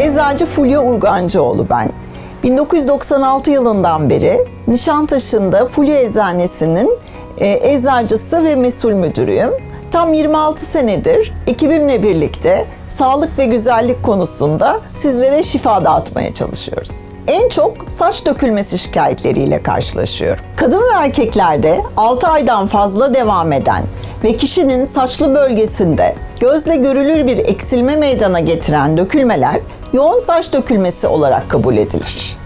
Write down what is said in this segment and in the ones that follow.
Eczacı Fulya Urgancıoğlu ben. 1996 yılından beri Nişantaşı'nda Fulya Eczanesi'nin e, eczacısı ve mesul müdürüyüm. Tam 26 senedir ekibimle birlikte sağlık ve güzellik konusunda sizlere şifa dağıtmaya çalışıyoruz. En çok saç dökülmesi şikayetleriyle karşılaşıyorum. Kadın ve erkeklerde 6 aydan fazla devam eden ve kişinin saçlı bölgesinde gözle görülür bir eksilme meydana getiren dökülmeler yoğun saç dökülmesi olarak kabul edilir.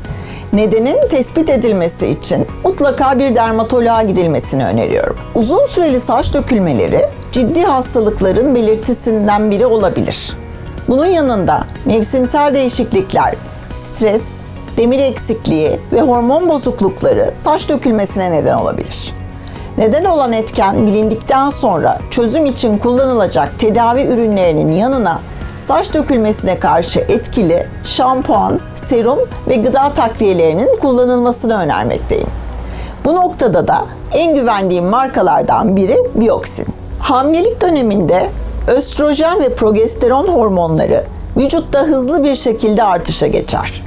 Nedenin tespit edilmesi için mutlaka bir dermatoloğa gidilmesini öneriyorum. Uzun süreli saç dökülmeleri ciddi hastalıkların belirtisinden biri olabilir. Bunun yanında mevsimsel değişiklikler, stres, demir eksikliği ve hormon bozuklukları saç dökülmesine neden olabilir. Neden olan etken bilindikten sonra çözüm için kullanılacak tedavi ürünlerinin yanına saç dökülmesine karşı etkili şampuan, serum ve gıda takviyelerinin kullanılmasını önermekteyim. Bu noktada da en güvendiğim markalardan biri Bioxin. Hamilelik döneminde östrojen ve progesteron hormonları vücutta hızlı bir şekilde artışa geçer.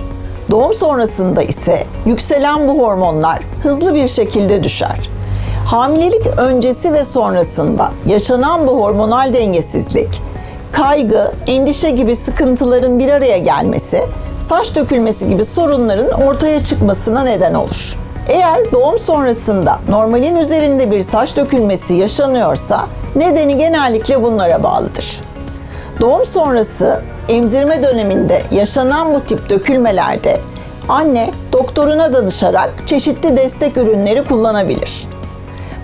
Doğum sonrasında ise yükselen bu hormonlar hızlı bir şekilde düşer. Hamilelik öncesi ve sonrasında yaşanan bu hormonal dengesizlik, kaygı, endişe gibi sıkıntıların bir araya gelmesi, saç dökülmesi gibi sorunların ortaya çıkmasına neden olur. Eğer doğum sonrasında normalin üzerinde bir saç dökülmesi yaşanıyorsa nedeni genellikle bunlara bağlıdır. Doğum sonrası emzirme döneminde yaşanan bu tip dökülmelerde anne doktoruna danışarak çeşitli destek ürünleri kullanabilir.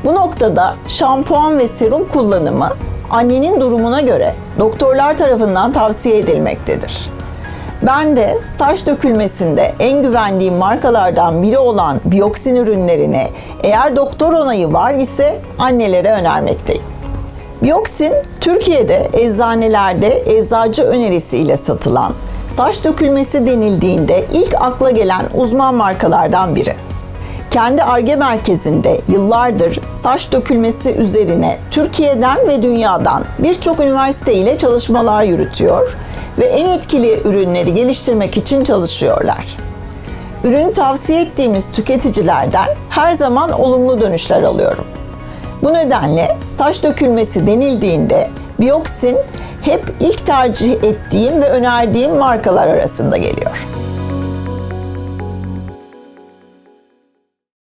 Bu noktada şampuan ve serum kullanımı annenin durumuna göre doktorlar tarafından tavsiye edilmektedir. Ben de saç dökülmesinde en güvendiğim markalardan biri olan Bioxin ürünlerini eğer doktor onayı var ise annelere önermekteyim. Bioxin, Türkiye'de eczanelerde eczacı önerisiyle satılan, saç dökülmesi denildiğinde ilk akla gelen uzman markalardan biri. Kendi ARGE merkezinde yıllardır saç dökülmesi üzerine Türkiye'den ve dünyadan birçok üniversite ile çalışmalar yürütüyor ve en etkili ürünleri geliştirmek için çalışıyorlar. Ürünü tavsiye ettiğimiz tüketicilerden her zaman olumlu dönüşler alıyorum. Bu nedenle saç dökülmesi denildiğinde Bioxin hep ilk tercih ettiğim ve önerdiğim markalar arasında geliyor.